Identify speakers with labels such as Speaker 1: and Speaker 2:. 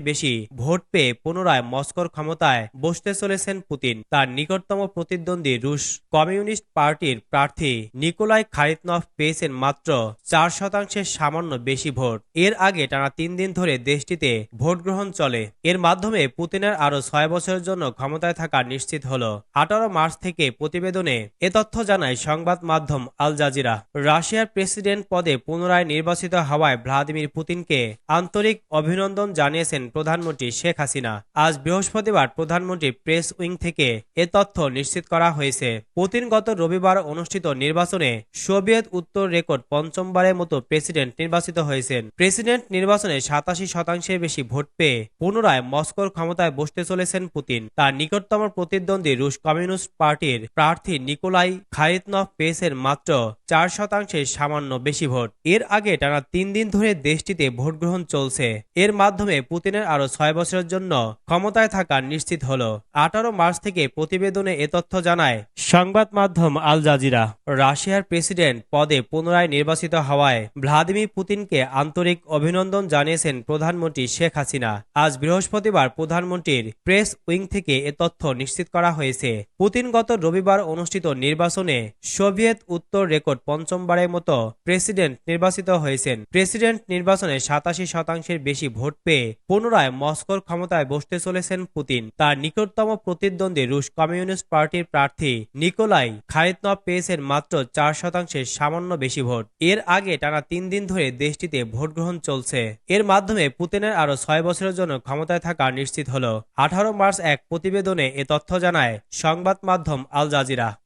Speaker 1: বেশি ভোট পেয়ে পুনরায় মস্কোর ক্ষমতায় বসতে চলেছেন পুতিন। তার নিকটতম প্রতিদ্বন্দ্বী রুশ কমিউনিস্ট পার্টির প্রার্থী নিকোলাই খারিতনফ পেয়েছেন মাত্র চার শতাংশের সামান্য বেশি ভোট। এর আগে টানা তিন দিন ধরে দেশটিতে ভোট গ্রহণ চলে। এর মাধ্যমে পুতিনের আরও ছয় বছরের জন্য ক্ষমতায় থাকা নিশ্চিত হল। আঠারো মার্চ থেকে প্রতিবেদনে এ তথ্য জানায় সংবাদ মাধ্যম আল জাজিরা। রাশিয়ার প্রেসিডেন্ট পদে পুনরায় নির্বাচিত হওয়ায় ভ্লাদিমির পুতিনকে আন্তরিক অভিনন্দন জানিয়েছেন প্রধানমন্ত্রী শেখ হাসিনা। আজ বৃহস্পতিবার প্রধানমন্ত্রী প্রেস উইং থেকে এ তথ্য নিশ্চিত করা হয়েছে। পুতিন গত রবিবার অনুষ্ঠিত নির্বাচনে সোভিয়েত উত্তর রেকর্ড পঞ্চমবারের মতো প্রেসিডেন্ট নির্বাচিত হয়েছেন। প্রেসিডেন্ট নির্বাচনে সাতাশি শতাংশের বেশি ভোট পেয়ে পুনরায় মস্কোর ক্ষমতায় বসতে চলেছেন পুতিন। তার নিকটতম প্রতিদ্বন্দ্বী রুশ কমিউনিস্ট পার্টির প্রার্থী নিকোলাই খারিতনফ পেয়েছেন মাত্র চার শতাংশের সামান্য বেশি ভোট। এর আগে টানা তিন দিন ধরে দেশটিতে ভোট গ্রহণ চলছে। এর মাধ্যমে পুতিনের আরও ছয় বছরের জন্য ক্ষমতায় থাকা নিশ্চিত হল। আঠারো মার্চ থেকে প্রতিবেদনে এ তথ্য জানায়, সংবাদ মাধ্যম আল জাজিরা, রাশিয়ার প্রেসিডেন্ট পদে পুনরায় নির্বাচিত হওয়ায় ভ্লাদিমির পুতিনকে আন্তরিক অভিনন্দন জানিয়েছেন প্রধানমন্ত্রী শেখ হাসিনা। আজ বৃহস্পতিবার প্রধানমন্ত্রীর প্রেস উইং থেকে এ তথ্য নিশ্চিত করা হয়েছে। পুতিন গত রবিবার অনুষ্ঠিত নির্বাচনে সোভিয়েত উত্তর রেকর্ড পঞ্চমবারের মতো প্রেসিডেন্ট নির্বাচিত হয়েছেন। প্রেসিডেন্ট নির্বাচনে সাতাশি শতাংশের বেশি ভোট পেয়ে পুনরায় মস্কোর ক্ষমতায় বসতে চলেছেন পুতিন। তার নিকটতম প্রতিদ্বন্দ্বী রুশ কমিউনিস্ট পার্টির প্রার্থী নিকোলাই খারিতনভ পেয়েছেন মাত্র চার শতাংশের সামান্য বেশি ভোট। এর আগে টানা তিন দিন ধরে দেশটিতে ভোট গ্রহণ চলছে। এর মাধ্যমে পুতিনের আরও ছয় বছরের জন্য ক্ষমতায় থাকা নিশ্চিত হল। আঠারো মার্চ এক প্রতিবেদনে এ তথ্য জানায় সংবাদ মাধ্যম আল জাজিরা।